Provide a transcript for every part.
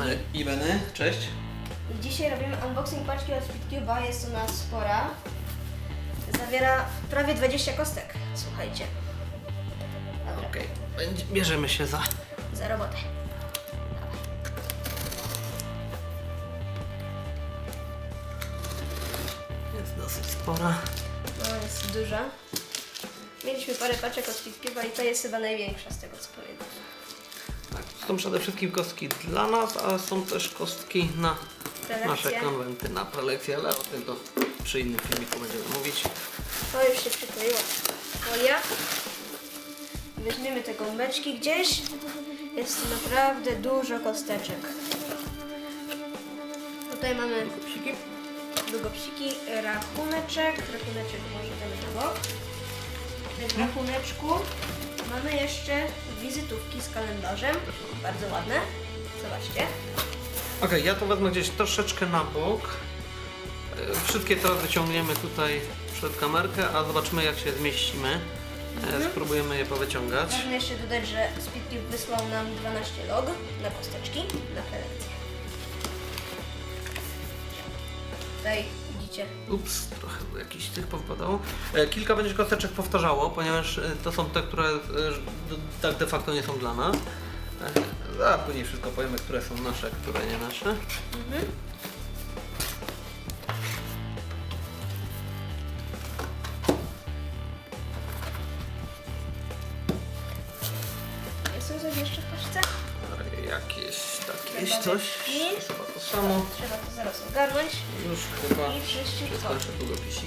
Siemanko, tutaj Kacpi. I Beny, cześć. Dzisiaj robimy unboxing paczki od Speedcube'a. Jest ona spora. Zawiera prawie 20 kostek. Słuchajcie. Dobra, Okej, Będzie- bierzemy się za... za robotę. Jest dosyć spora. No, jest duża. Mieliśmy parę paczek od Speedcube'a i to jest chyba największa z tego co pamiętam. Są przede wszystkim kostki dla nas, ale są też kostki na Prelekcje. nasze konwenty, na prelekcje, ale o tym to przy innym filmiku będziemy mówić. To już się przykleiła folia. Weźmiemy te gąbeczki gdzieś. Jest naprawdę dużo kosteczek. Tutaj mamy Psiki? długopsiki, rachuneczek. Rachuneczek może ten na bok. W rachuneczku mamy jeszcze wizytówki z kalendarzem. Bardzo ładne. Zobaczcie. Okej, ja to wezmę gdzieś troszeczkę na bok. E, Wszystkie teraz wyciągniemy tutaj przed kamerkę, a zobaczymy jak się zmieścimy. E, Spróbujemy je powyciągać. Ważne jeszcze dodać, że Speedcube wysłał nam 12 log na kosteczki, na prelekcję. Tutaj widzicie. Ups, trochę jakiś tych powpadało. E, Kilka będzie kosteczek powtarzało, ponieważ e, to są te, które e, d- tak de facto nie są dla nas. E, A później wszystko powiemy, które są nasze, które nie nasze. Jest tu coś jeszcze w paczce? E, Jakieś Chyba coś. taki. Chyba to samo. Trzeba to zaraz ogarnąć. Już chyba I wszyscy skończę długopisiki.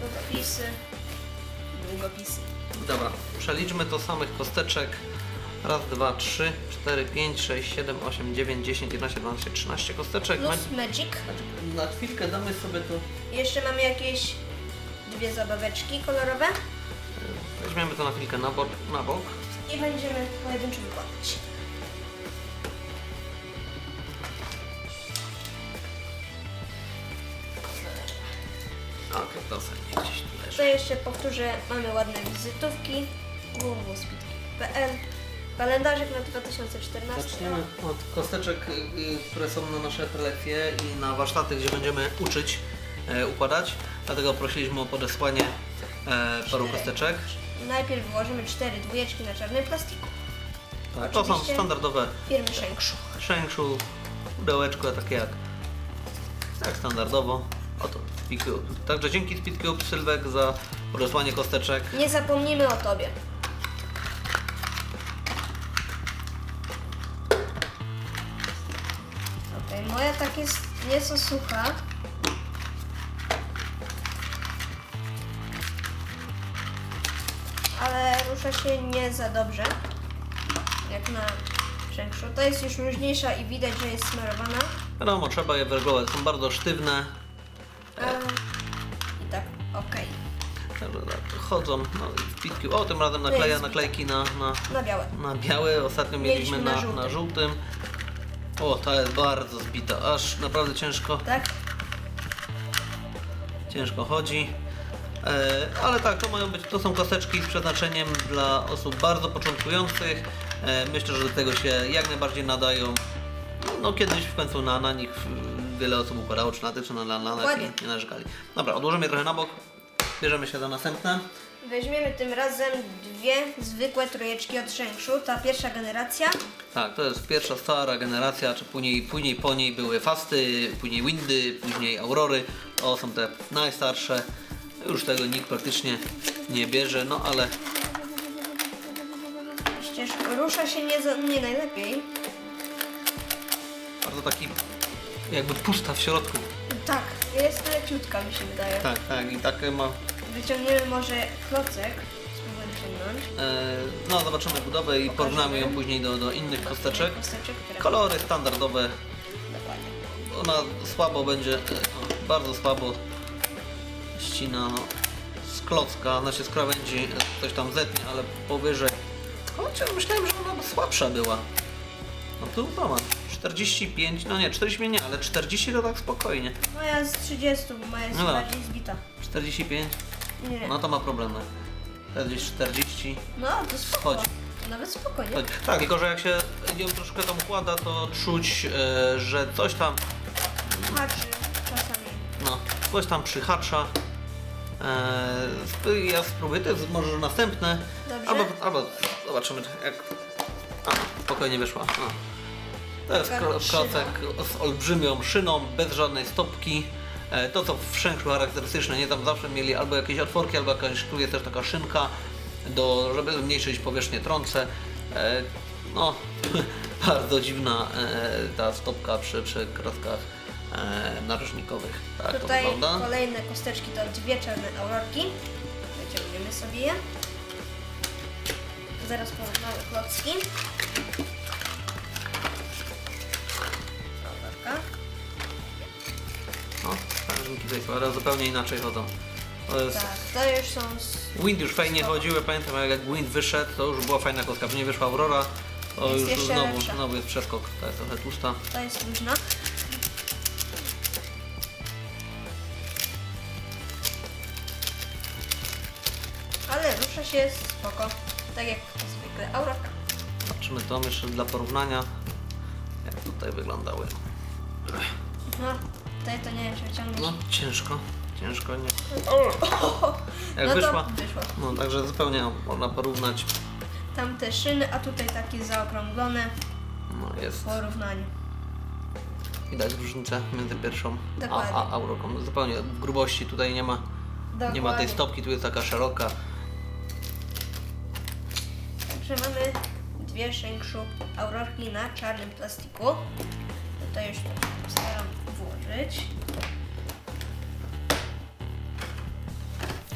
Długopisy. Długopisy. Dobra, przeliczmy to samych kosteczek. Raz, dwa, trzy, cztery, pięć, sześć, siedem, osiem, dziewięć, dziesięć, jedenaście, dwanaście, trzynaście kostek. Plus Magic. Na chwilkę damy sobie tu Jeszcze mamy jakieś dwie zabaweczki kolorowe. Weźmiemy to na chwilkę na bok, na bok. I będziemy pojedynczo wykładać. Tutaj jeszcze powtórzę, mamy ładne wizytówki www.speedkick.pl Kalendarzyk na 2014 Zaczniemy od kosteczek, y, y, które są na nasze prelekcje i na warsztaty, gdzie będziemy uczyć e, układać. Dlatego prosiliśmy o podesłanie e, paru Cztery. kosteczek. Najpierw włożymy cztery dwójeczki na czarnym plastiku. Tak, to są Oczywiście. standardowe Firmy Shengshu. szengszu, pudełeczko takie jak, jak standardowo. Oto Speedcube. Także dzięki Speedcube Sylwek za podesłanie kosteczek. Nie zapomnimy o tobie. Okej, moja tak jest nieco sucha. Ale rusza się nie za dobrze. Jak na Shengshu. To jest już luźniejsza i widać, że jest smarowana. Wiadomo, trzeba je wyregulować. Są bardzo sztywne. I tak, okej. Chodzą. No, i Speedcube. O, tym razem nakleja jest naklejki na, na, Na białe. na białe. Ostatnio mieliśmy, Mieliśmy na na, żółtym. na żółtym. O, ta jest bardzo zbita. Aż naprawdę ciężko, Tak? ciężko chodzi. E, ale tak, to mają być, to są kosteczki z przeznaczeniem dla osób bardzo początkujących. E, myślę, że do tego się jak najbardziej nadają. No kiedyś w końcu na, na nich wiele osób układało, czy na czy na lanach Dokładnie. nie narzekali. Dobra, odłożymy je trochę na bok. Bierzemy się za następne. Weźmiemy tym razem dwie zwykłe trojeczki od Shengshu. Ta pierwsza generacja. Tak, to jest pierwsza stara generacja, czy później, później po niej były Fasty, później Windy, później Aurory. To są te najstarsze. Już tego nikt praktycznie nie bierze, no ale Przecież rusza się nie, za, nie najlepiej. bardzo taki jakby pusta w środku. Tak, jest leciutka mi się wydaje. Tak, tak i takie ma. Wyciągniemy może klocek. Spróbuję wyciągnąć. E, no zobaczymy budowę i porównamy ją później do, do innych kosteczek. Kosteczek, które... Kolory standardowe. Dokładnie. Ona słabo będzie, e, bardzo słabo ścina no, z klocka, znaczy z krawędzi e, coś tam zetnie, ale powyżej. Chociaż myślałem, że ona słabsza była. No tu zobacz, 45, no nie, 45 nie, ale 40 to tak spokojnie. Moja z 30, bo moja jest No dobra. bardziej zbita. 45, Nie, no to ma problemy. Gdzieś 40, no to spoko. chodź. Nawet spokojnie. Tak, tak, tylko że jak się ją troszkę tam układa, to czuć, e, że coś tam, Haczy czasami. no, coś tam przyhacza. E, sp- ja spróbuję, to jest może następne. Dobrze. Albo, albo zobaczymy jak... A, spokojnie wyszła. No. To jest kro- klocek z olbrzymią szyną, bez żadnej stopki. E, To co w Szengszu charakterystyczne, nie tam zawsze mieli albo jakieś otworki, albo jakaś, tu jest też taka szynka, do, żeby zmniejszyć powierzchnię trące. E, No, bardzo dziwna e, ta stopka przy, przy narożnikowych. Tak Tutaj to wygląda. kolejne kosteczki to dwie czarne aurorki. Wyciągniemy sobie je. Zaraz porównamy klocki. Są, ale zupełnie inaczej chodzą. To jest... Tak, to już są z... Wind już fajnie Spoko. chodziły, pamiętam jak Wind wyszedł, to już była fajna kostka, później wyszła Aurora, to Jest już znowu, lepsza. znowu jest przeskok, ta jest trochę tłusta. To jest luźna. Ale rusza się spoko. Tak jak zwykle aurorka. Zobaczymy to jeszcze dla porównania, jak tutaj wyglądały. No, tutaj to nie wiem, czy wyciągnąć. No, ciężko, ciężko, nie. Jak no wyszła? to wyszła. No, także zupełnie można porównać. Tamte szyny, a tutaj takie zaokrąglone No, jest, porównanie. widać różnicę między pierwszą a, Dokładnie. a Aurorą. Zupełnie w grubości tutaj nie ma, nie ma tej stopki, tu jest taka szeroka. Także mamy dwie Szengszu aurorki na czarnym plastiku. Tutaj już staram włożyć.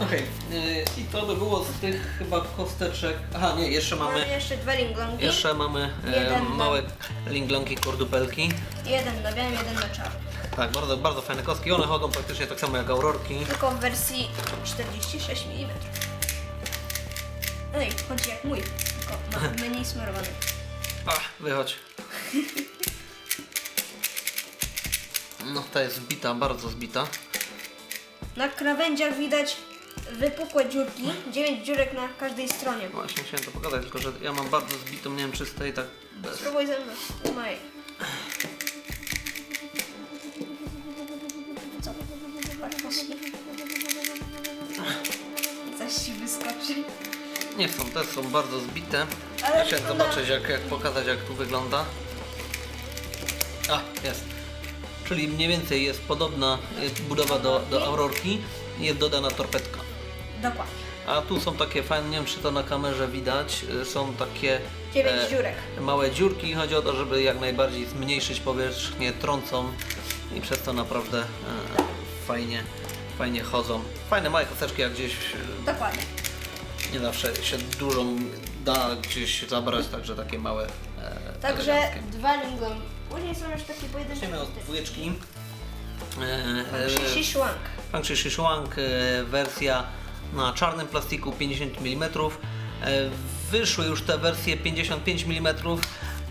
Okej, yy, i to by było z tych chyba kosteczek. Aha, nie, jeszcze Mamy mamy. jeszcze dwa ringlongi. Jeszcze mamy e, Jeden na- małe linglonki, kordupelki. Jeden na białym, jeden na czarnym. Tak, bardzo, bardzo fajne kostki. One chodzą praktycznie tak samo jak aurorki. Tylko w wersji 46 mm. No i chodzi jak mój, tylko ma mniej smarowany. Ach, wychodź. No, ta jest zbita, bardzo zbita. Na krawędziach widać wypukłe dziurki, 9 dziurek na każdej stronie. Właśnie chciałem to pokazać, tylko że ja mam bardzo zbitą, nie wiem, czy z tej tak bez. Spróbuj ze mną. Maj. Co? Zaś ci wyskoczy. Nie są, te są bardzo zbite. Ale chciałem wygląda- zobaczyć, jak, jak pokazać, jak tu wygląda. A, jest. Czyli mniej więcej jest podobna jest budowa do, do aurorki. Jest dodana torpedka. Dokładnie. A tu są takie fajne, nie wiem czy to na kamerze widać, y, są takie 9 e, dziurek. małe dziurki. Chodzi o to, żeby jak najbardziej zmniejszyć powierzchnię trącą i przez to naprawdę e, fajnie, fajnie chodzą. Fajne małe kosteczki, jak gdzieś e, Dokładnie. nie zawsze się dużą da gdzieś zabrać, także takie małe. E, Także eleganckie. dwa ringlong. Później są już takie pojedyncze. Zaczniemy od dwójeczki. E, Shishi Shuang. Fangshi Shishuang, e, wersja na czarnym plastiku 50 mm. E, Wyszły już te wersje 55 mm,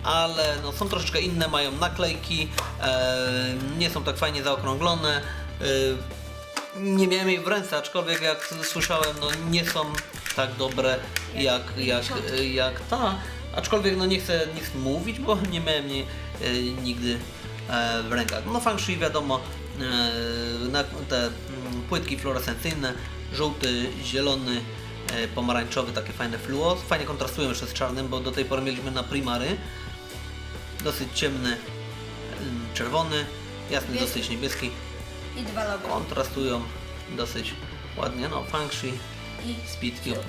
ale no, są troszeczkę inne, mają naklejki, e, nie są tak fajnie zaokrąglone. E, Nie miałem jej w ręce, aczkolwiek jak słyszałem, no nie są tak dobre jak, jak, jak ta. Aczkolwiek no nie chcę nic mówić, bo nie miałem jej e, nigdy e, w rękach. No feng shui wiadomo, e, te mm, płytki fluorescencyjne, żółty, zielony, pomarańczowy, takie fajne fluo. Fajnie kontrastują jeszcze z czarnym, bo do tej pory mieliśmy na primary. Dosyć ciemny, mm, czerwony, jasny, Niebieski. dosyć niebieski. I dwa logo. Kontrastują dosyć ładnie. No, feng shui, I speed cube.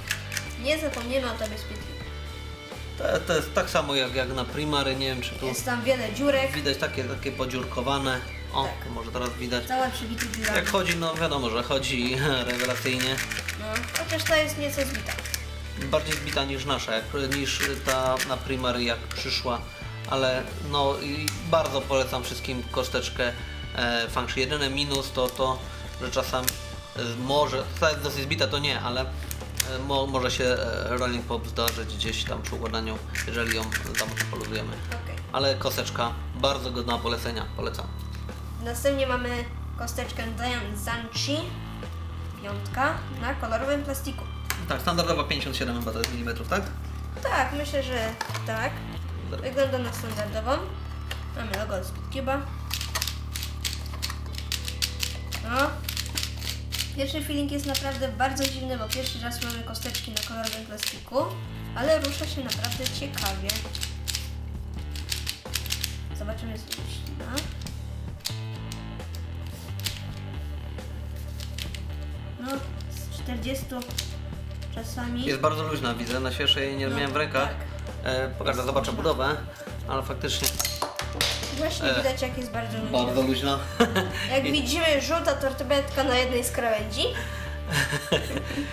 nie zapomniemy o tobie speed. To, to jest tak samo jak, jak na primary, nie wiem czy tu Jest tam wiele dziurek. widać takie, takie podziurkowane. O, Tak. może teraz widać. Cała przybity dziurami. Jak chodzi, no wiadomo, że chodzi rewelacyjnie. No, chociaż ta jest nieco zbita. Bardziej zbita niż nasza, jak, niż ta na primary jak przyszła. Ale no i bardzo polecam wszystkim kosteczkę e, shui. Jedyny minus to to, że czasem e, może, ta jest dosyć zbita to nie, ale mo, może się e, rolling pop zdarzyć gdzieś tam przy układaniu, jeżeli ją za mocno poluzujemy. Okej. Ale kosteczka bardzo godna polecenia, polecam. Następnie mamy kosteczkę Zanchi. Piątka na kolorowym plastiku. Tak, standardowa 57 chyba to jest milimetrów, tak? Tak, myślę, że tak. Wygląda na standardową. Mamy logo od Speedcube'a. No. Pierwszy feeling jest naprawdę bardzo dziwny, bo pierwszy raz mamy kosteczki na kolorowym plastiku, ale rusza się naprawdę ciekawie. Zobaczymy co ślina. No, z 40 czasami. Jest bardzo luźna, widzę. Na świeżej jej nie No, miałem w rękach. tak. E, pokażę, Jest zobaczę budowę, ale faktycznie Właśnie E, widać jak jest bardzo luźna. bardzo luźna. Jak widzimy, żółta tortilletka na jednej z krawędzi.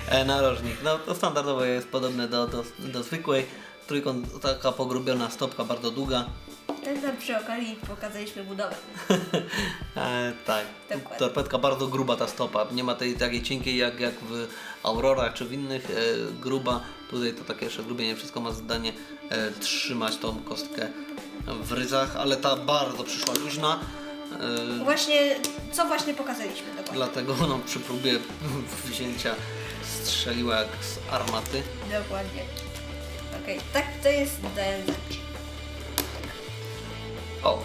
E, Narożnik. No to standardowo jest podobne do, do, do zwykłej. Trójkąt, taka pogrubiona stopka, bardzo długa. Tak tam przy okazji pokazaliśmy budowę. E, tak, Dokładnie. torpedka bardzo gruba ta stopa. Nie ma tej takiej cienkiej jak, jak w Aurorach czy w innych. E, gruba. Tutaj to takie jeszcze grubienie. Wszystko ma zadanie e, trzymać tą kostkę w ryzach, ale ta bardzo przyszła luźna. E, Właśnie, co właśnie pokazaliśmy dokładnie. dlatego no, przy próbie wzięcia strzeliła jak z armaty. Dokładnie. Okej, tak to jest DNZ. O!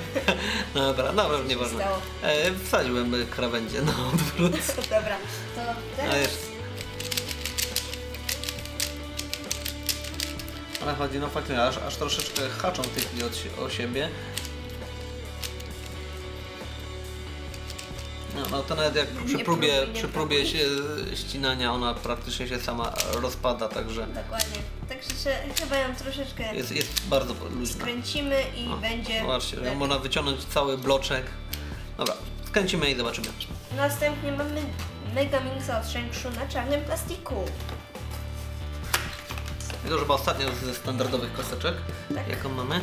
Dobra, dobra, nieważne. stało? E, wsadziłem krawędzie na odwrót. Dobra, to A teraz jest. Chodzi, no faktycznie, aż, aż troszeczkę haczą w tej chwili od, o siebie. No, no to nawet jak przy próbie, próbuj, przy próbie próbuj. się ścinania ona praktycznie się sama rozpada, także dokładnie. Także się, chyba ją troszeczkę jest, jest bardzo luźna. skręcimy i O, będzie. Zobaczcie, lepiej. można wyciągnąć cały bloczek. Dobra, skręcimy i zobaczymy. Następnie mamy Megamixa od Shengshu na czarnym plastiku. I to chyba ostatnia ze standardowych kosteczek, Tak. jaką mamy.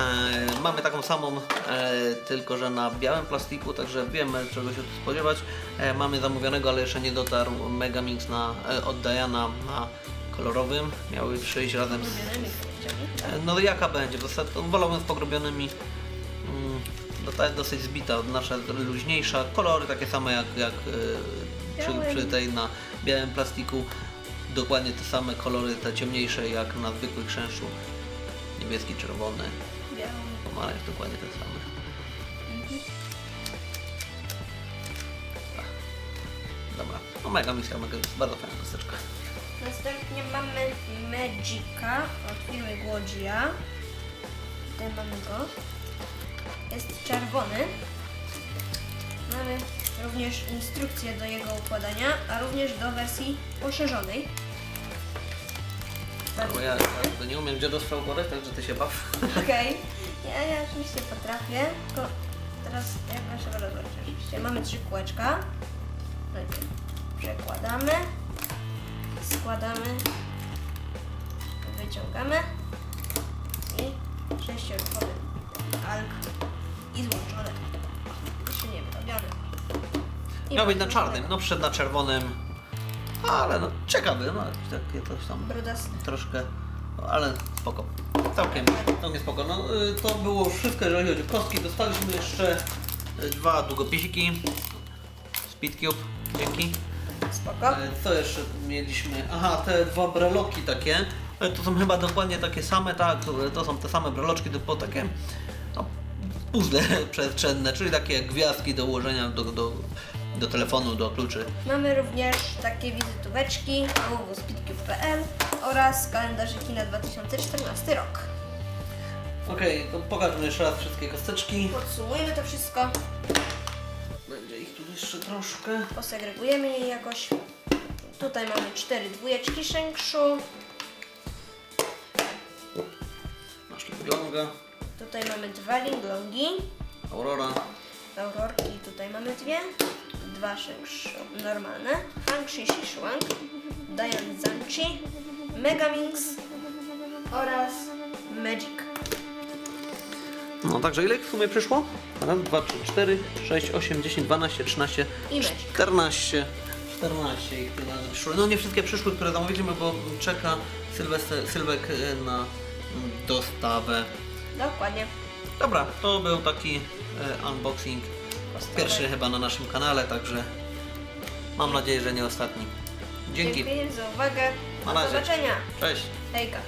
E, mamy taką samą, e, tylko że na białym plastiku, także wiemy czego się tu spodziewać. E, mamy zamówionego, ale jeszcze nie dotarł Megamix na, e, od Diana na kolorowym. Miały przyjść razem z... E, no jaka będzie? Dostat... Wolałbym z pogrubionymi. Mm, ta jest dosyć zbita, nasza luźniejsza. Kolory takie same jak, jak e, przy, przy tej na białym plastiku. Dokładnie te same kolory, te ciemniejsze jak na zwykłych chrzęszu. Niebieski, czerwony, Białą. pomarańcz, dokładnie te same. Tak. Dobra, no mega misja, mega, bardzo fajna kosteczka. Następnie mamy Magica od firmy Głodzia. Tutaj mamy go. Jest czerwony. Mamy również instrukcję do jego układania, a również do wersji poszerzonej. Bo ja, to nie umiem dziadostwa uborek, także ty się baw. Okej. Ja, ja oczywiście potrafię, tylko teraz jak naszego rozłożyć oczywiście. Mamy trzy kółeczka. Najpierw przekładamy, składamy, wyciągamy i sześcioruchowy alk i złączone. Jeszcze nie wyrobione. I Miał być na czarnym, no przyszedł na czerwonym. Ale no ciekawy, no takie coś tam troszkę, no, ale spoko. Całkiem, całkiem spoko. No y, to było wszystko, jeżeli chodzi o kostki. Dostaliśmy jeszcze y, dwa długopisiki. Speedcube, dzięki. Spoko. E, Co jeszcze mieliśmy? Aha, te dwa breloki takie. E, To są chyba dokładnie takie same, tak, to- to są te same breloczki, tylko takie no, puzzle przestrzenne, czyli takie gwiazdki do ułożenia do, do, do telefonu, do kluczy. Mamy również takie wizytóweczki www.speedcube.pl oraz kalendarzyki na 2014 rok. Okej, to pokażmy jeszcze raz wszystkie kosteczki. Podsumujmy to wszystko, Będzie ich tu jeszcze troszkę. posegregujemy je jakoś. Tutaj mamy cztery dwójeczki Shengshu, Masz tu Longa, tutaj mamy dwa Linglongi, Aurora, Aurorki, tutaj mamy dwie, dwa Shengshu normalne, Hangshi Shishuang, Dian Zanchi, Megaminx oraz Magic. No także ile ich w sumie przyszło? Raz, dwa, trzy, cztery, sześć, osiem, dziesięć, dwanaście, trzynaście, I Magic. 14. 14 ich tym razem przyszło. No nie wszystkie przyszły, które zamówiliśmy, bo czeka Sylwester, Sylwek e, na dostawę. Dokładnie. Dobra, to był taki e, unboxing. Pierwszy chyba na naszym kanale, także mam nadzieję, że nie ostatni. Dzięki. Dziękuję za uwagę. Na Do razie. zobaczenia. Cześć. Hejka.